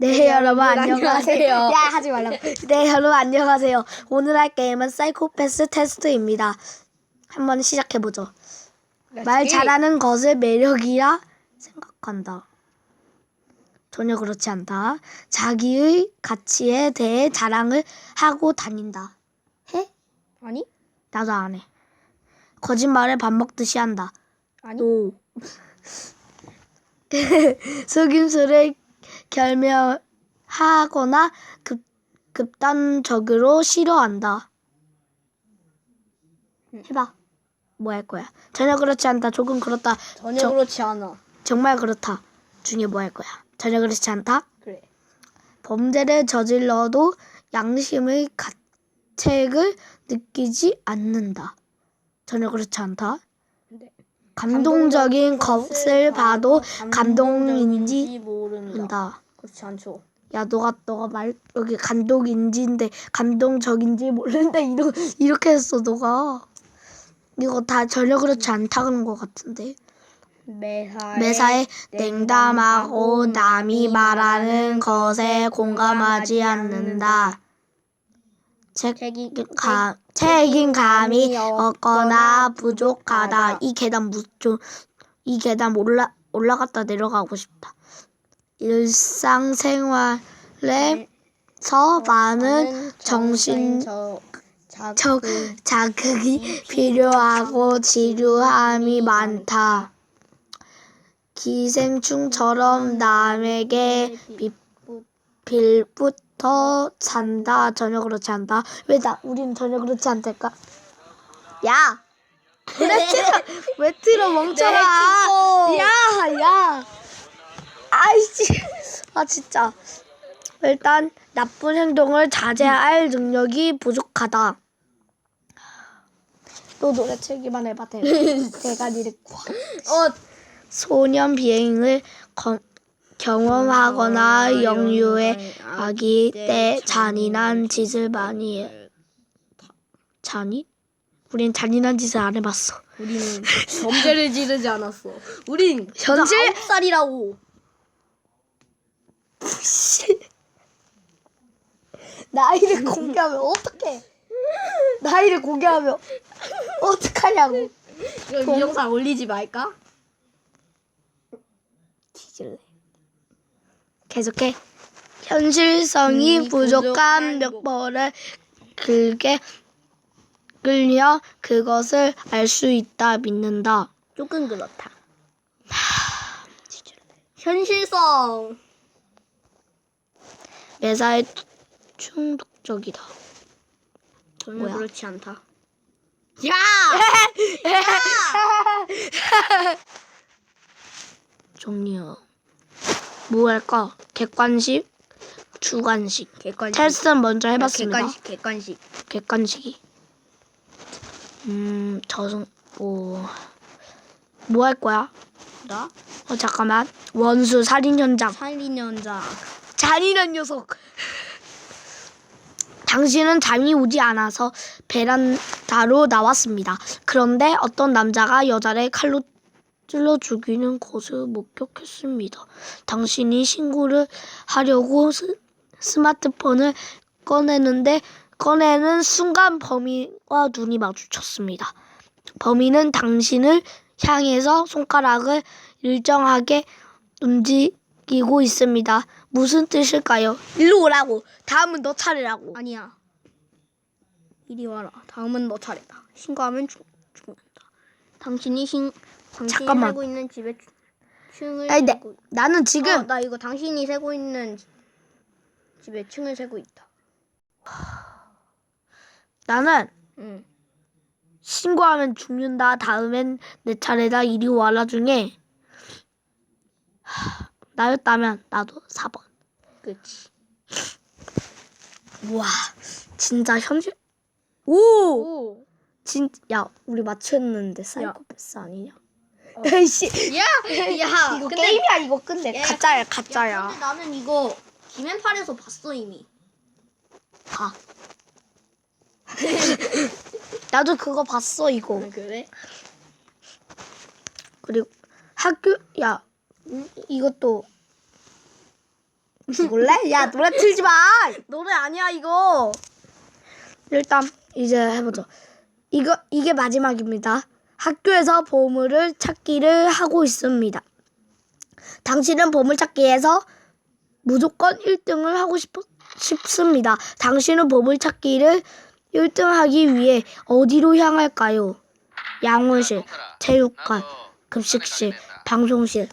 네 여러분 안녕하세요. 안녕하세요. 야 하지 말라고. 네 여러분 안녕하세요. 오늘 할 게임은 사이코패스 테스트입니다. 한번 시작해 보죠. 말 잘하는 것을 매력이라 생각한다. 전혀 그렇지 않다. 자기의 가치에 대해 자랑을 하고 다닌다. 해? 아니? 나도 안 해. 거짓말을 밥 먹듯이 한다. 아니? 노. 속임수를 결명하거나 급, 극단적으로 싫어한다. 해봐. 뭐 할 거야? 전혀 그렇지 않다. 조금 그렇다. 전혀 저- 그렇지 않아. 정말 그렇다. 중에 뭐 할 거야? 전혀 그렇지 않다. 그래. 범죄를 저질러도 양심의 가책을 느끼지 않는다. 전혀 그렇지 않다. 네. 감동적인 것을 봐도 감동인지 모른다. 그렇지 않죠. 야, 너가 너가 말 여기 감동인지인데 감동적인지 모르는데 이러, 이렇게 했어, 너가. 이거 다 전혀 그렇지 않다 그런 것 같은데. 매사에, 매사에 냉담하고 남이 말하는 것에 공감하지 않는다. 책임 가, 책임감이 없거나 부족하다. 이 계단 무좀 이 계단 올라 올라갔다 내려가고 싶다. 일상생활에서 많은 정신 적 자극이 필요하고 지루함이 많다. 기생충처럼 남에게 비- 빌부터. 전혀 그렇지 않다. 왜 나 우리는 전혀 그렇지 않을까? 야, 왜 틀어? 왜 틀어 멍청아? 네, 야, 야. 아이씨, 아 진짜. 일단 나쁜 행동을 자제할 능력이 부족하다. 너 노래 틀기만 해봐 대 대가리를 콱. 어, 소년 비행을 거- 경험하거나 영유의 아기 때 잔인한 짓을 많이 해. 잔인? 우린 잔인한 짓을 안 해봤어. 우리는 범죄를 지르지 않았어. 우린? 아홉 살이라고. 나이를 공개하면 어떡해? 나이를 공개하면 어떡하냐고. 이거 이 영상 올리지 말까? 뒤질래. 계속해. 현실성이 음, 부족한 몇 번을 길게 끌려 그것을 알 수 있다 믿는다. 조금 그렇다. 현실성. 매사에 충독적이다. 전혀 뭐야? 그렇지 않다. 야! 종류. 뭐 할까? 객관식, 주관식. 객관식. 테스트는 먼저 해봤습니다. 객관식, 객관식. 객관식이. 음, 저승, 뭐, 뭐 할 거야? 나? 어, 잠깐만. 원수, 살인 현장. 살인 현장. 잔인한 녀석. 당신은 잠이 오지 않아서 베란다로 나왔습니다. 그런데 어떤 남자가 여자를 칼로 찔러 죽이는 것을 목격했습니다. 당신이 신고를 하려고 스, 스마트폰을 꺼내는데 꺼내는 순간 범인과 눈이 마주쳤습니다. 범인은 당신을 향해서 손가락을 일정하게 움직이고 있습니다. 무슨 뜻일까요? 일로 오라고. 다음은 너 차례라고. 아니야. 이리 와라. 다음은 너 차례다. 신고하면 죽, 죽는다. 당신이 신, 당신이 잠깐만. 살고 있는 집에 층- 층을 아니, 내, 세고 나는 지금 어, 나 이거 당신이 살고 있는 지- 집에 층을 세고 있다. 나는 응. 신고하면 죽는다. 다음엔 내 차례다. 이리 와라 중에 하, 나였다면 나도 4번. 그렇지. 와, 진짜 현실. 오, 오. 진, 야, 우리 맞췄는데 사이코패스 아니냐? 어. 에이씨, 야, 야. 이거 근데- 게임이야 이거 끝내. 야, 가짜야, 야, 가짜야. 근데 나는 이거 김앤팔에서 봤어 이미. 봐. 나도 그거 봤어 이거. 그래? 그리고 학교 야 음, 이것도 죽을래? 야 노래 틀지 마. 노래 아니야 이거. 일단 이제 해보죠. 이거 이게 마지막입니다. 학교에서 보물을 찾기를 하고 있습니다. 당신은 보물찾기에서 무조건 1등을 하고 싶, 싶습니다. 당신은 보물찾기를 1등하기 위해 어디로 향할까요? 양호실, 체육관, 급식실, 방송실.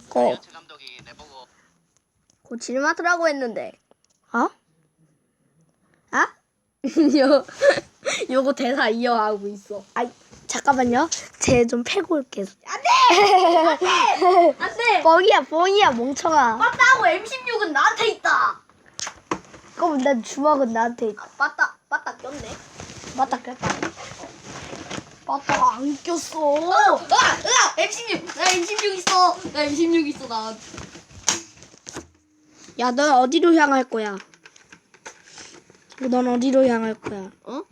내보고 고치를 맡으라고 했는데. 어? 아? 요 요거 대사 이어가고 있어. 아 잠깐만요. 쟤 좀 패고 올게. 안돼. 뻥이야, 뻥이야, 멍청아. 맞다고 M16은 나한테 있다. 그럼 난 주먹은 나한테 있다. 아, 맞다 맞다 꼈네. 맞다, 그랬다. 맞다 안 꼈어. 으아 으아 M16 나 M16 있어. 나 M16 있어 나. 야, 넌 어디로 향할 거야? 넌 어디로 향할 거야? 어?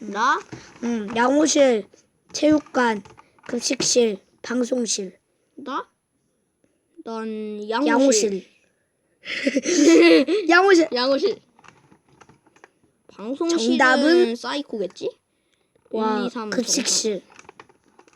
나? 응, 양호실, 체육관, 급식실, 방송실, 나? 난 양호실. 양호실. 양호실. 양호실. 방송실은 정답은? 사이코겠지? 와, 1, 2, 3 급식실.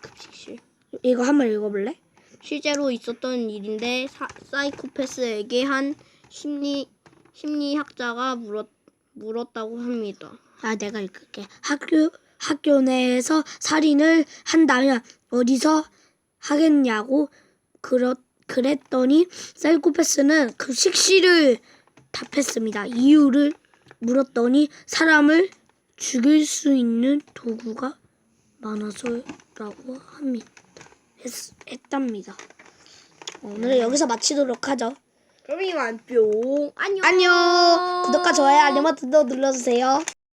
급식실. 이거 한번 읽어볼래? 실제로 있었던 일인데 사, 사이코패스에게 한 심리 심리학자가 물었 물었다고 합니다. 아, 내가 읽을게. 학교 학교 내에서 살인을 한다면 어디서 하겠냐고 그렇 그랬더니 사이코패스는 급식실을 답했습니다. 이유를 물었더니 사람을 죽일 수 있는 도구가 많아서라고 합니다. 했, 했답니다. 오늘 여기서 마치도록 하죠. 그럼 이만 뿅 안녕. 안녕. 구독과 좋아요 알림 버튼도 눌러주세요.